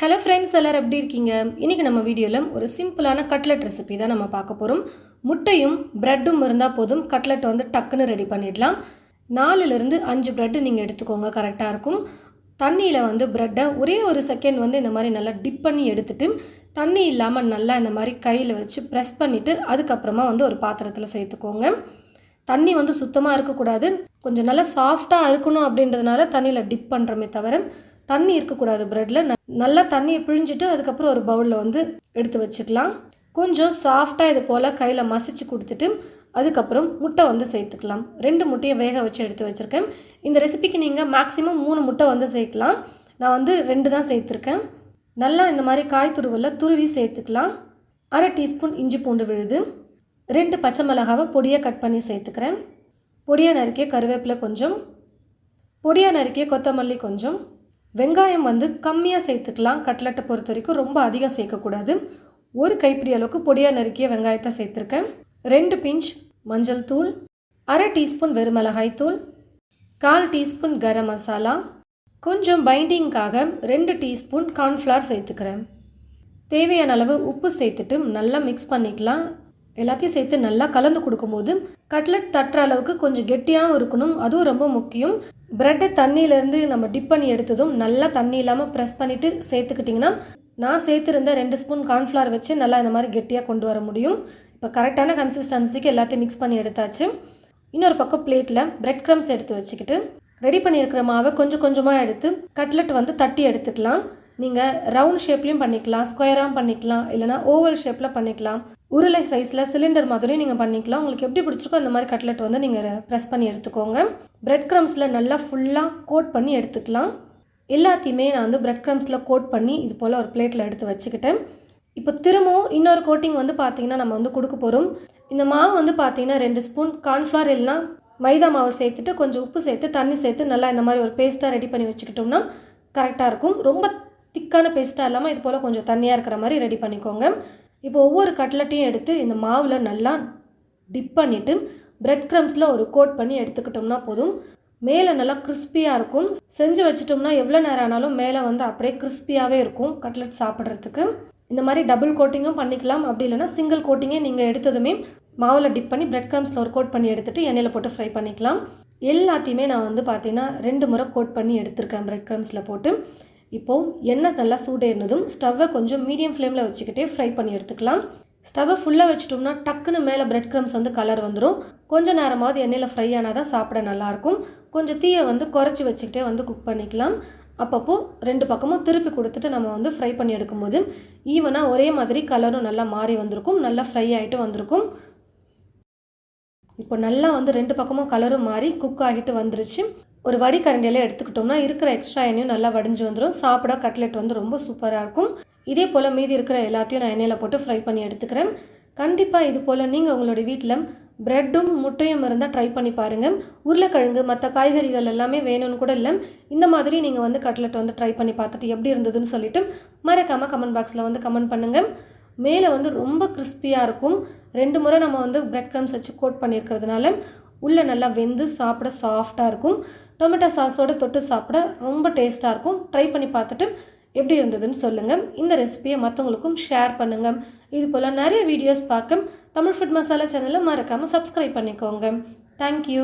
Hello friends எல்லோரும் எப்படி இருக்கீங்க? இன்றைக்கி நம்ம வீடியோவில் ஒரு சிம்பிளான கட்லெட் ரெசிபி தான் நம்ம பார்க்க போகிறோம் முட்டையும் ப்ரெட்டும் இருந்தால் போதும் கட்லெட் வந்து டக்குன்னு ரெடி பண்ணிடலாம். நாலுலேருந்து அஞ்சு ப்ரெட்டு நீங்கள் எடுத்துக்கோங்க கரெக்டாக இருக்கும். தண்ணியில் வந்து ப்ரெட்டை ஒரே ஒரு செகண்ட் வந்து இந்த மாதிரி நல்லா டிப் பண்ணி எடுத்துட்டு தண்ணி இல்லாமல் நல்லா இந்த மாதிரி கையில் வச்சு ப்ரெஸ் பண்ணிவிட்டு அதுக்கப்புறமா வந்து ஒரு பாத்திரத்தில் சேர்த்துக்கோங்க. தண்ணி வந்து சுத்தமாக இருக்கக்கூடாது. கொஞ்சம் நல்லா சாஃப்டாக இருக்கணும் அப்படின்றதுனால தண்ணியில் டிப் பண்ணுறோமே தவிர தண்ணி இருக்கக்கூடாது ப்ரெட்டில் நல்லா தண்ணியை பிழிஞ்சிட்டு அதுக்கப்புறம் ஒரு பவுலில் வந்து எடுத்து வச்சுக்கலாம். கொஞ்சம் சாஃப்டாக இது போல் கையில் மசிச்சு கொடுத்துட்டு அதுக்கப்புறம் முட்டை வந்து சேர்த்துக்கலாம். ரெண்டு முட்டையை வேக வச்சு எடுத்து வச்சுருக்கேன். இந்த ரெசிபிக்கு நீங்கள் மேக்ஸிமம் மூணு முட்டை வந்து சேர்க்கலாம். நான் வந்து ரெண்டு தான் சேர்த்துருக்கேன். நல்லா இந்த மாதிரி காய் துருவலில் துருவி சேர்த்துக்கலாம். அரை டீஸ்பூன் இஞ்சி பூண்டு விழுது. ரெண்டு பச்சை மிளகாவை பொடியாக கட் பண்ணி சேர்த்துக்கிறேன். பொடியாக நறுக்கிய கருவேப்பிலை கொஞ்சம். பொடியாக நறுக்கிய கொத்தமல்லி கொஞ்சம். வெங்காயம் வந்து கம்மியாக சேர்த்துக்கலாம். கட்லெட்டை பொறுத்த வரைக்கும் ரொம்ப அதிகம் சேர்க்கக்கூடாது. ஒரு கைப்பிடி அளவுக்கு பொடியாக நறுக்கிய வெங்காயத்தை சேர்த்துருக்கேன். ரெண்டு பிஞ்ச் மஞ்சள் தூள் அரை டீஸ்பூன் வெறுமிளகாய் தூள் கால் டீஸ்பூன் கரம் மசாலா கொஞ்சம் பைண்டிங்காக ரெண்டு டீஸ்பூன் கார்ன்ஃப்ளவர் சேர்த்துக்கிறேன். தேவையான அளவு உப்பு சேர்த்துட்டு நல்லா மிக்ஸ் பண்ணிக்கலாம். எல்லாத்தையும் சேர்த்து நல்லா கலந்து கொடுக்கும்போது கட்லெட் தட்டுற அளவுக்கு கொஞ்சம் கெட்டியாகவும் இருக்கணும். அதுவும் ரொம்ப முக்கியம். ப்ரெட்டை தண்ணியிலேருந்து நம்ம டிப் பண்ணி எடுத்ததும் நல்லா தண்ணி இல்லாமல் ப்ரெஸ் பண்ணிவிட்டு சேர்த்துக்கிட்டிங்கன்னா நான் சேர்த்துருந்த ரெண்டு ஸ்பூன் கார்ன்ஃப்ளவர் வச்சு நல்லா இந்த மாதிரி கெட்டியாக கொண்டு வர முடியும். இப்போ கரெக்டான கன்சிஸ்டன்சிக்கு எல்லாத்தையும் மிக்ஸ் பண்ணி எடுத்தாச்சு. இன்னொரு பக்கம் பிளேட்டில் பிரெட் க்ரம்ஸ் எடுத்து வச்சுக்கிட்டு ரெடி பண்ணியிருக்கிற மாவை கொஞ்சம் கொஞ்சமாக எடுத்து கட்லெட் வந்து தட்டி எடுத்துக்கலாம். நீங்கள் ரவுண்ட் ஷேப்லேயும் பண்ணிக்கலாம் ஸ்கொயராகவும் பண்ணிக்கலாம் இல்லைனா ஓவல் ஷேப்பில் பண்ணிக்கலாம். உருளை சைஸில் சிலிண்டர் மாதிரியும் நீங்கள் பண்ணிக்கலாம். உங்களுக்கு எப்படி பிடிச்சிருக்கோ அந்த மாதிரி கட்லெட் வந்து நீங்கள் ப்ரெஸ் பண்ணி எடுத்துக்கோங்க. பிரெட் க்ரம்ஸில் நல்லா ஃபுல்லாக கோட் பண்ணி எடுத்துக்கலாம். எல்லாத்தையுமே நான் வந்து பிரெட் க்ரம்ஸில் கோட் பண்ணி இது போல் ஒரு பிளேட்டில் எடுத்து வச்சுக்கிட்டேன். இப்போ திரும்பவும் இன்னொரு கோட்டிங் வந்து பார்த்திங்கன்னா நம்ம வந்து கொடுக்க போகிறோம் இந்த மாவு வந்து பார்த்திங்கன்னா ரெண்டு ஸ்பூன் கார்ன்ஃப்ளவர் இல்லைனா மைதா மாவு சேர்த்துட்டு கொஞ்சம் உப்பு சேர்த்து தண்ணி சேர்த்து நல்லா இந்த மாதிரி ஒரு பேஸ்ட்டாக ரெடி பண்ணி வச்சுக்கிட்டோம்னா கரெக்டாக இருக்கும். ரொம்ப திக்கான பேஸ்ட்டாக இல்லாமல் இது போல் கொஞ்சம் தண்ணியாக இருக்கிற மாதிரி ரெடி பண்ணிக்கோங்க. இப்போ ஒவ்வொரு கட்லட்டையும் எடுத்து இந்த மாவில் நல்லா டிப் பண்ணிவிட்டு பிரெட் க்ரம்ஸில் ஒரு கோட் பண்ணி எடுத்துக்கிட்டோம்னா போதும். மேலே நல்லா கிறிஸ்பியாக இருக்கும். செஞ்சு வச்சிட்டோம்னா எவ்வளோ நேரம் ஆனாலும் மேலே வந்து அப்படியே கிறிஸ்பியாகவே இருக்கும் கட்லெட் சாப்பிட்றதுக்கு. இந்த மாதிரி டபுள் கோட்டிங்கும் பண்ணிக்கலாம். அப்படி இல்லைனா சிங்கிள் கோட்டிங்கே நீங்கள் எடுத்ததுமே மாவில் டிப் பண்ணி பிரெட் க்ரம்ஸில் ஒரு கோட் பண்ணி எடுத்துகிட்டு எண்ணெயில் போட்டு ஃப்ரை பண்ணிக்கலாம். எல்லாத்தையுமே நான் வந்து பார்த்தீங்கன்னா ரெண்டு முறை கோட் பண்ணி எடுத்திருக்கேன் பிரெட் க்ரம்ஸில் போட்டு. இப்போது எண்ணெய் நல்லா சூடேறினதும் ஸ்டவ்வை கொஞ்சம் மீடியம் ஃப்ளேமில் வச்சுக்கிட்டே ஃப்ரை பண்ணி எடுத்துக்கலாம். ஸ்டவ்வை ஃபுல்லாக வச்சுட்டோம்னா டக்குன்னு மேலே பிரெட் க்ரம்ஸ் வந்து கலர் வந்துடும் கொஞ்சம் நேரமாவது எண்ணெயில் ஃப்ரை ஆனால் தான் சாப்பிட நல்லாயிருக்கும். கொஞ்சம் தீயை வந்து குறைச்சி வச்சுக்கிட்டே வந்து குக் பண்ணிக்கலாம். அப்பப்போ ரெண்டு பக்கமும் திருப்பி கொடுத்துட்டு நம்ம வந்து ஃப்ரை பண்ணி எடுக்கும்போது ஈவனாக ஒரே மாதிரி கலரும் நல்லா மாறி வந்திருக்கும். நல்லா ஃப்ரை ஆகிட்டு வந்திருக்கும். இப்போ நல்லா வந்து ரெண்டு பக்கமும் கலரும் மாறி குக் ஆகிட்டு வந்துருச்சு. ஒரு வடிகரண்டியில் எடுத்துக்கிட்டோம்னா இருக்கிற எக்ஸ்ட்ரா எண்ணெயும் நல்லா வடிஞ்சு வந்துடும் சாப்பிட கட்லெட் வந்து ரொம்ப சூப்பராக இருக்கும். இதே போல் மீதி இருக்கிற எல்லாத்தையும் நான் எண்ணெயில் போட்டு ஃப்ரை பண்ணி எடுத்துக்கிறேன். கண்டிப்பாக இது போல் நீங்கள் உங்களுடைய வீட்டில் ப்ரெட்டும் முட்டையும் இருந்தால் ட்ரை பண்ணி பாருங்கள் உருளைக்கிழங்கு மற்ற காய்கறிகள் எல்லாமே வேணும்னு கூட இல்லை. இந்த மாதிரி நீங்கள் வந்து கட்லெட் வந்து ட்ரை பண்ணி பார்த்துட்டு எப்படி இருந்ததுன்னு சொல்லிட்டு மறக்காமல் கமெண்ட் பாக்ஸில் வந்து கமெண்ட் பண்ணுங்கள் மேலே வந்து ரொம்ப கிறிஸ்பியாக இருக்கும். ரெண்டு முறை நம்ம வந்து ப்ரெட் க்ரம்ஸ் வச்சு கோட் பண்ணியிருக்கிறதுனால உள்ளே நல்லா வெந்து சாப்பிட சாஃப்டாக இருக்கும். டொமேட்டோ சாஸோடு தொட்டு சாப்பிட ரொம்ப டேஸ்ட்டாக இருக்கும். ட்ரை பண்ணி பார்த்துட்டு எப்படி இருந்ததுன்னு சொல்லுங்கள் இந்த ரெசிபியை மற்றவங்களுக்கும் ஷேர் பண்ணுங்கள் இது போல் நிறைய வீடியோஸ் பார்க்க தமிழ் ஃபுட் மசாலா சேனலை மறக்காமல் சப்ஸ்கிரைப் பண்ணிக்கோங்க. தேங்க்யூ